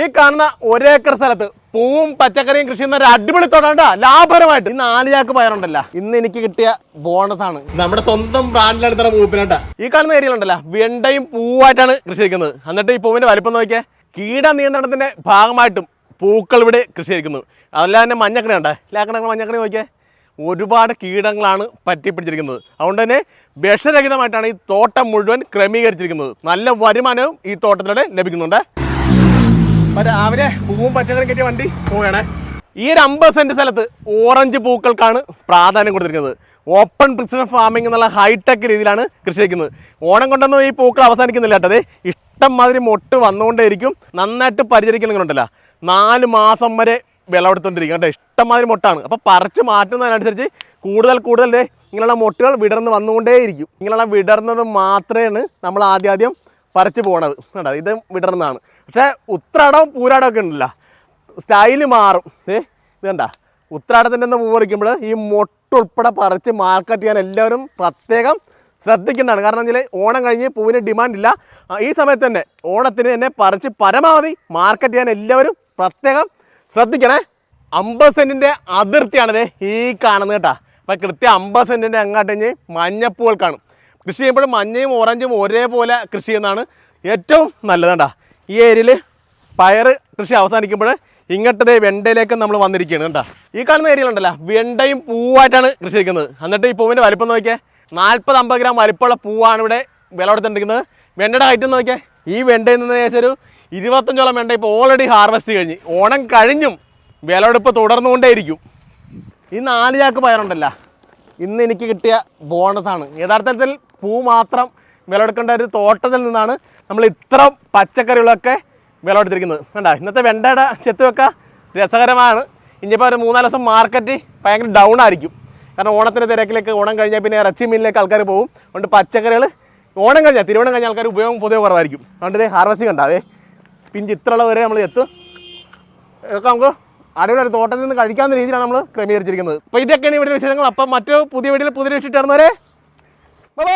ഈ കാണുന്ന ഒരേക്കർ സ്ഥലത്ത് പൂവും പച്ചക്കറിയും കൃഷി ചെയ്യുന്ന ഒരു അടിപൊളി തോട്ടാണ്ടാ ലാഭകരമായിട്ട്. ഈ നാല് ചാക്ക് പയറുണ്ടല്ല. ഇന്ന് എനിക്ക് കിട്ടിയ ബോണസ് ആണ്. നമ്മുടെ സ്വന്തം ബ്രാൻഡിലെടുത്ത പൂപ്പിനാട്ടാ ഈ കാണുന്ന ഏരിയയിലുണ്ടല്ല വെണ്ടയും പൂവായിട്ടാണ് കൃഷി ചെയ്യുന്നത് എന്നിട്ട് ഈ പൂവിന്റെ വലിപ്പം നോക്കിയാൽ കീട നിയന്ത്രണത്തിന്റെ ഭാഗമായിട്ടും പൂക്കൾ ഇവിടെ കൃഷി ചെയ്യുന്നു അതല്ല തന്നെ മഞ്ഞക്കണി ഉണ്ടേ ലാക്കണ മഞ്ഞക്കണി നോക്കിയാൽ ഒരുപാട് കീടങ്ങളാണ് പറ്റിപ്പിടിച്ചിരിക്കുന്നത്. അതുകൊണ്ട് തന്നെ വിഷരഹിതമായിട്ടാണ് ഈ തോട്ടം മുഴുവൻ ക്രമീകരിച്ചിരിക്കുന്നത്. നല്ല വരുമാനവും ഈ തോട്ടത്തിലൂടെ ലഭിക്കുന്നുണ്ട്. രാവിലെ പൂവും പച്ചക്കറിയും കയറ്റിയ വണ്ടി പോവുകയാണേ. ഈ ഒരു അമ്പത് സെന്റ് സ്ഥലത്ത് ഓറഞ്ച് പൂക്കൾക്കാണ് പ്രാധാന്യം കൊടുത്തിരിക്കുന്നത്. ഓപ്പൺ പ്രിസിഡൻ ഫാമിംഗ് എന്നുള്ള ഹൈടെക് രീതിയിലാണ് കൃഷി ചെയ്യുന്നത് ഓണം കൊണ്ടൊന്നും ഈ പൂക്കൾ അവസാനിക്കുന്നില്ല കേട്ടത് ഇഷ്ടം മാതിരി മൊട്ട് വന്നുകൊണ്ടേയിരിക്കും. നന്നായിട്ട് പരിചരിക്കണമെന്നുണ്ടല്ല. നാല് മാസം വരെ വിളവെടുത്തോണ്ടിരിക്കും കേട്ടോ. ഇഷ്ടംമാതിരി മൊട്ടാണ്. അപ്പോൾ പറിച്ച് മാറ്റുന്നതിനനുസരിച്ച് കൂടുതൽ കൂടുതൽ ഇങ്ങനെയുള്ള മൊട്ടുകൾ വിടർന്ന് വന്നുകൊണ്ടേയിരിക്കും. ഇങ്ങനെയുള്ള വിടർന്നത് മാത്രമേ നമ്മൾ ആദ്യം പറിച്ചു പറിച്ച് പോകണത് കേട്ടോ ഇത് വിടർന്നതാണ്. പക്ഷേ ഉത്രാടവും പൂരാടവും ഒക്കെ ഉണ്ടല്ല. സ്റ്റൈൽ മാറും. ഏ ഇത് കണ്ട? ഉത്രാടത്തിന്റെ ഒന്ന് പൂ പറിക്കുമ്പോൾ ഈ മൊട്ട് ഉൾപ്പെടെ പറിച്ച് മാർക്കറ്റ് ചെയ്യാൻ എല്ലാവരും പ്രത്യേകം ശ്രദ്ധിക്കേണ്ടതാണ്. കാരണം വെച്ചാൽ ഓണം കഴിഞ്ഞ് പൂവിന് ഡിമാൻഡ് ഇല്ല. ഈ സമയത്ത് തന്നെ ഓണത്തിന് തന്നെ പറിച്ച് പരമാവധി മാർക്കറ്റ് ചെയ്യാൻ എല്ലാവരും പ്രത്യേകം ശ്രദ്ധിക്കണേ. അമ്പത് സെന്റിന്റെ അതിർത്തിയാണിത് ഈ കാണുന്നത് കേട്ടോ. അപ്പം കൃത്യം അമ്പത് സെന്റിന്റെ അങ്ങോട്ട് കഴിഞ്ഞ് മഞ്ഞപ്പൂകൾ കാണും. കൃഷി ചെയ്യുമ്പോൾ മഞ്ഞയും ഓറഞ്ചും ഒരേപോലെ കൃഷി ചെയ്യുന്നതാണ് ഏറ്റവും നല്ലതാണ്ടാ ഈ ഏരിയയിൽ പയർ കൃഷി അവസാനിക്കുമ്പോൾ ഇങ്ങോട്ടതേ വെണ്ടയിലേക്ക് നമ്മൾ വന്നിരിക്കുകയാണ് കേട്ടോ ഈ കാണുന്ന ഏരിയയിലുണ്ടല്ലോ വെണ്ടയും പൂവായിട്ടാണ് കൃഷി ചെയ്യുന്നത്. എന്നിട്ട് ഈ പൂവിന്റെ വലിപ്പം നോക്കിയാൽ നാൽപ്പത് അമ്പത് ഗ്രാം വലിപ്പമുള്ള പൂവാണ് ഇവിടെ വില കൊടുത്തിരിക്കുന്നത്. വെണ്ടയുടെ ഹൈറ്റ് നോക്കിയാൽ ഈ വെണ്ടയിൽ നിന്ന് ഏകദേശം ഒരു ഇരുപത്തഞ്ചോളം വെണ്ട ഇപ്പോൾ ഓൾറെഡി ഹാർവെസ്റ്റ് കഴിഞ്ഞ് ഓണം കഴിഞ്ഞും വിലവെടുപ്പ് തുടർന്നുകൊണ്ടേയിരിക്കും. ഈ നാല് ചാക്ക് പയറുണ്ടല്ല ഇന്ന് എനിക്ക് കിട്ടിയ ബോണസാണ് യഥാർത്ഥത്തിൽ പൂ മാത്രം വിളവെടുക്കേണ്ട ഒരു തോട്ടത്തിൽ നിന്നാണ് നമ്മൾ ഇത്ര പച്ചക്കറികളൊക്കെ വിളവെടുത്തിരിക്കുന്നത്. വേണ്ട ഇന്നത്തെ വെണ്ടയുടെ ചെത്തുവൊക്കെ രസകരമാണ്. ഇനിയിപ്പോൾ ഒരു മൂന്നാൽ ദിവസം മാർക്കറ്റ് ഭയങ്കര ഡൗൺ ആയിരിക്കും. കാരണം ഓണത്തിന്റെ തിരക്കിലേക്ക് ഓണം കഴിഞ്ഞാൽ പിന്നെ ഇറച്ചി മീനിലേക്ക് ആൾക്കാർ പോകും. അതുകൊണ്ട് പച്ചക്കറികൾ ഓണം കഴിഞ്ഞാൽ തിരുവോണം കഴിഞ്ഞാൽ ആൾക്കാർ ഉപയോഗം പൊതുവെ കുറവായിരിക്കും. അതുകൊണ്ട് ഇത് ഹാർവസ്റ്റിംഗ് ഉണ്ടാവേ പിഞ്ച് ഇത്രയുള്ള വരെ നമ്മൾ എത്തും ഇതൊക്കെ നമുക്ക് അടിപൊളി തോട്ടത്തിൽ നിന്ന് കഴിക്കാവുന്ന രീതിയിലാണ് നമ്മൾ ക്രമീകരിച്ചിരിക്കുന്നത്. അപ്പോൾ ഇതൊക്കെയാണ് ഇവിടെ വിശേഷങ്ങൾ. അപ്പം മറ്റു പുതിയ വീട്ടിൽ പുതിയ ഇട്ടിട്ടായിരുന്നവരെ ബൈ